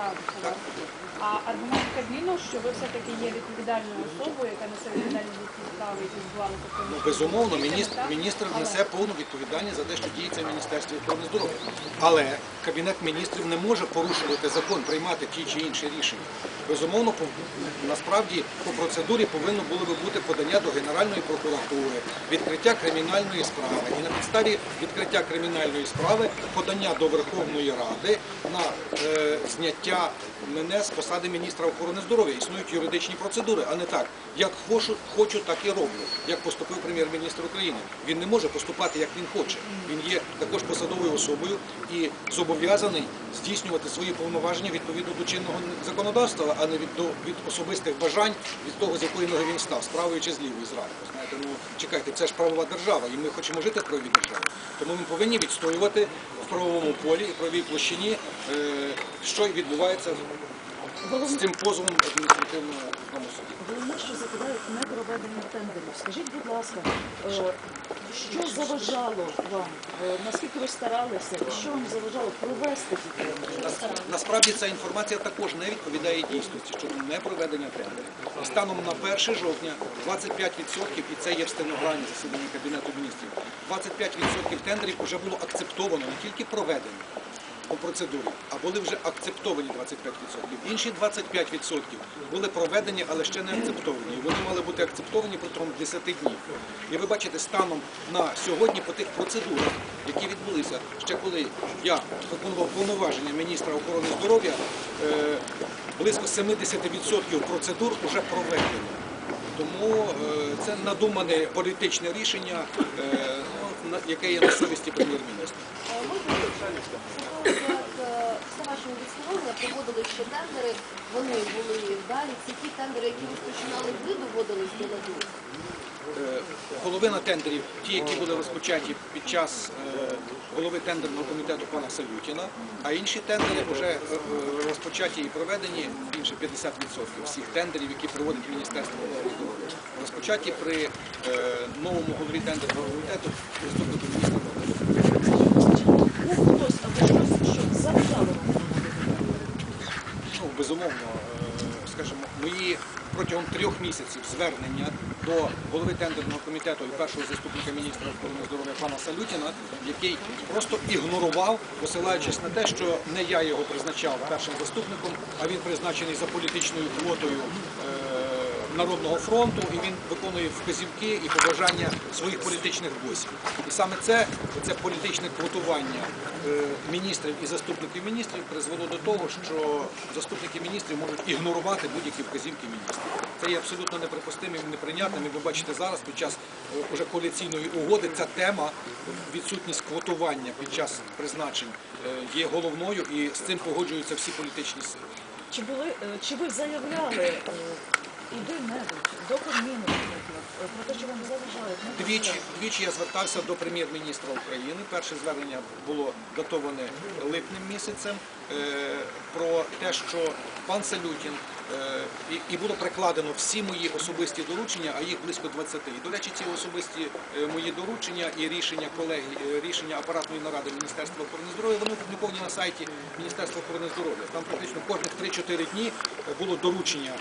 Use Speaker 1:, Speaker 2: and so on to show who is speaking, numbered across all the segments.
Speaker 1: справи. А аргумент Кабміну, що ви все-таки є відповідальною особою, яка несе відповідальність за ці справи, які відбувалися в
Speaker 2: Ну, безумовно, міністр, міністр несе повну відповідальність за те, що діється в Міністерстві охорони здоров'я. Але Кабінет міністрів не може порушувати закон, приймати ті чи інші рішення. Безумовно, по- насправді по процедурі повинно було би бути подання до Генеральної прокуратури, відкриття кримінальної справи. І на підставі відкриття кримінальної справи подання до Верховної Ради на е, зняття мене з посади міністра охорони здоров'я. Існують юридичні процедури, а не так. Як хочу, хочу, так і роблю. Як поступив прем'єр-міністр України. Він не може поступати, як він хоче. Він є також посадовою особою і зобов'язаний здійснювати свої повноваження відповідно до чинного законодавства, а не від, до, від особистих бажань, від того, з якої ноги він став, з правої чи з лівої зранку. Знаєте, ну чекайте, це ж правова держава, і ми хочемо жити в правовій державі. Тому ми повинні відстоювати в правовому полі і правовій площині, е, що відбувається з цим позовом адміністративного правосуддя.
Speaker 3: Головне, що закидають непроведення тендерів. Скажіть, будь ласка, е, що заважало вам? Е, Наскільки ви старалися що вам заважало провести ті тендери?
Speaker 2: Насправді ця інформація також не відповідає дійсності щодо непроведення тендерів. Станом на 1 жовтня 25%, і це є в стенограмі засідання Кабінету міністрів, 25% тендерів вже було акцептовано, не тільки проведено по процедурі, а були вже акцептовані 25%. Інші 25% були проведені, але ще не акцептовані. Вони мали бути акцептовані протягом 10 днів. І ви бачите, станом на сьогодні по тих процедурах, які відбулися, ще коли я виконував повноваження міністра охорони здоров'я, е, близько 70% процедур вже проведено. Тому е, це надумане політичне рішення, е, яке є на совісті прем'єр-міністра.
Speaker 4: Е, все вашого відслуження проводили ще тендери, вони були далі. Це ті тендери, які розпочинали ви доводились до ладу.
Speaker 2: Е, Половина тендерів, ті, які були розпочаті під час е, голови тендерного комітету пана Савютіна, а інші тендери вже е, е, розпочаті і проведені більше 50% всіх тендерів, які проводить Міністерство здоров'я. Розпочаті при е, новому голові тендерного комітету заступнику міністра.
Speaker 3: Вам?
Speaker 2: Ну, безумовно, е, скажімо, мої протягом трьох місяців звернення до голови тендерного комітету і першого заступника міністра охорони здоров'я пана Салютіна, який просто ігнорував, посилаючись на те, що не я його призначав першим заступником, а він призначений за політичною квотою. Народного фронту і він виконує вказівки і побажання своїх політичних босів. І саме це, це політичне квотування е, міністрів і заступників міністрів призвело до того, що заступники міністрів можуть ігнорувати будь-які вказівки міністрів. Це є абсолютно неприпустимим, неприйнятним. І ви бачите зараз під час е, уже коаліційної угоди ця тема відсутність квотування під час призначень е, є головною і з цим погоджуються всі політичні сили.
Speaker 3: Чи були чи ви заявляли е, куди-небудь до Кабміну, про те, що вам заважають?
Speaker 2: Двічі, двічі я звертався до прем'єр-міністра України. Перше звернення було датоване липнем місяцем е, про те, що пан Салютін і, і було прикладено всі мої особисті доручення, а їх близько 20. І, до речі, ці особисті е, мої доручення і рішення колеги, е, рішення апаратної наради Міністерства охорони здоров'я, вони опубліковані на сайті Міністерства охорони здоров'я. Там практично кожних 3-4 дні е, було доручення,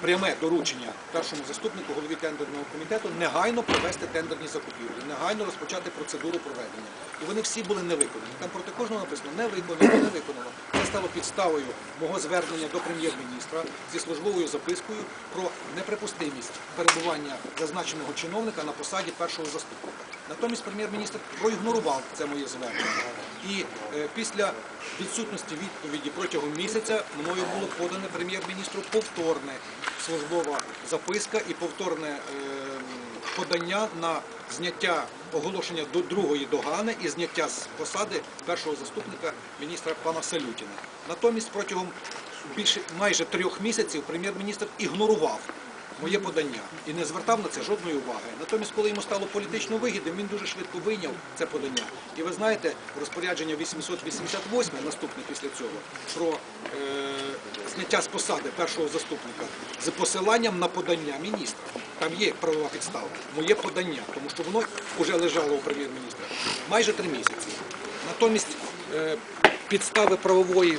Speaker 2: пряме доручення першому заступнику голові тендерного комітету негайно провести тендерні закупівлі, негайно розпочати процедуру проведення. І вони всі були не виконані. Там проти кожного написано не виконано, не виконано. Стало підставою мого звернення до прем'єр-міністра зі службовою запискою про неприпустимість перебування зазначеного чиновника на посаді першого заступника. Натомість прем'єр-міністр проігнорував це моє звернення. І е, після відсутності відповіді протягом місяця мною було подане прем'єр-міністру повторне службова записка і повторне е, подання на зняття оголошення до другої догани і зняття з посади першого заступника міністра пана Салютіна. Натомість протягом більше майже трьох місяців прем'єр-міністр ігнорував моє подання і не звертав на це жодної уваги. Натомість, коли йому стало політично вигідним, він дуже швидко вийняв це подання. І ви знаєте, розпорядження 888, наступне після цього, про е, зняття з посади першого заступника з посиланням на подання міністра. Там є правова підстава, моє подання, тому що воно вже лежало у прем'єр-міністра майже три місяці. Натомість е, підстави правової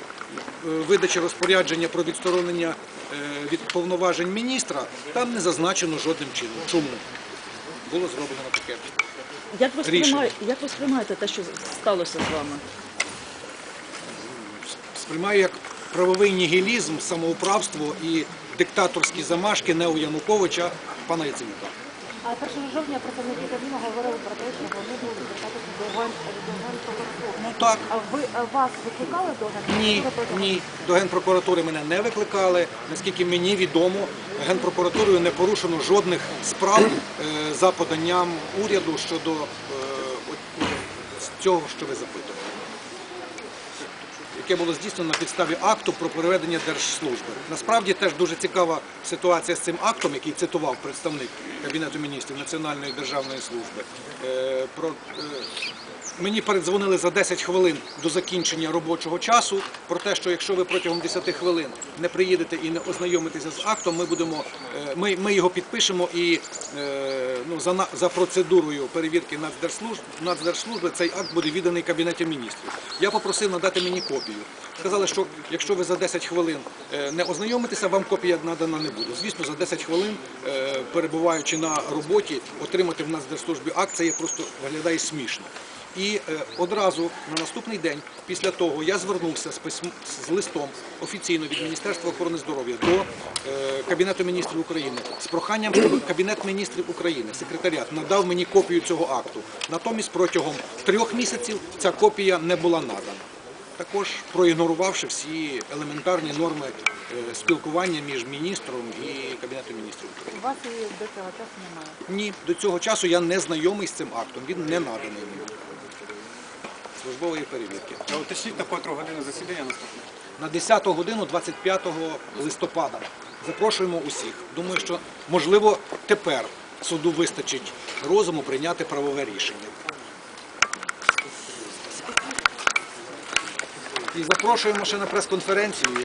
Speaker 2: видачі розпорядження про відсторонення е, від повноважень міністра, там не зазначено жодним чином. Чому? Було зроблено таке.
Speaker 3: Як ви, сприймаєте, як ви сприймаєте те, що сталося з вами?
Speaker 2: Сприймаю як правовий нігілізм, самоуправство і диктаторські замашки Нео Януковича пана Яценюка.
Speaker 5: А 1 жовтня представники Кабміну говорили про те, що вони будуть звертатися до Генпрокуратури.
Speaker 2: Ну так.
Speaker 5: А ви а вас викликали до Генпрокуратури?
Speaker 2: Ні, ні, до Генпрокуратури мене не викликали. Наскільки мені відомо, Генпрокуратурою не порушено жодних справ е, за поданням уряду щодо е, от, е, цього, що ви запитували. Яке було здійснено на підставі акту про проведення держслужби. Насправді теж дуже цікава ситуація з цим актом, який цитував представник Кабінету міністрів Національної державної служби. Е, Про, Мені передзвонили за 10 хвилин до закінчення робочого часу про те, що якщо ви протягом 10 хвилин не приїдете і не ознайомитеся з актом, ми будемо е, ми, ми його підпишемо і е, ну, за, за процедурою перевірки Нацдержслужб, Нацдержслужби цей акт буде відданий Кабінетом міністрів. Я попросив надати мені копію. Сказали, що якщо ви за 10 хвилин е, не ознайомитеся, вам копія надана не буде. Звісно, за 10 хвилин, перебуваючи на роботі, отримати в Нацдержслужбі акт, це просто виглядає смішно. І е, одразу на наступний день, після того, я звернувся з, письм, з листом офіційно від Міністерства охорони здоров'я до е, Кабінету міністрів України з проханням, щоб Кабінет міністрів України, секретаріат, надав мені копію цього акту. Натомість протягом трьох місяців ця копія не була надана. Також проігнорувавши всі елементарні норми е, спілкування між міністром і Кабінетом міністрів України.
Speaker 5: У вас до цього часу немає.
Speaker 2: Ні, до цього часу я не знайомий з цим актом. Він не наданий мені. Службової перевірки.
Speaker 6: А уточніть на котру годину засідання наступне.
Speaker 2: На 10 годину 25 листопада. Запрошуємо усіх. Думаю, що можливо тепер суду вистачить розуму прийняти правове рішення. І запрошуємо ще на прес-конференцію.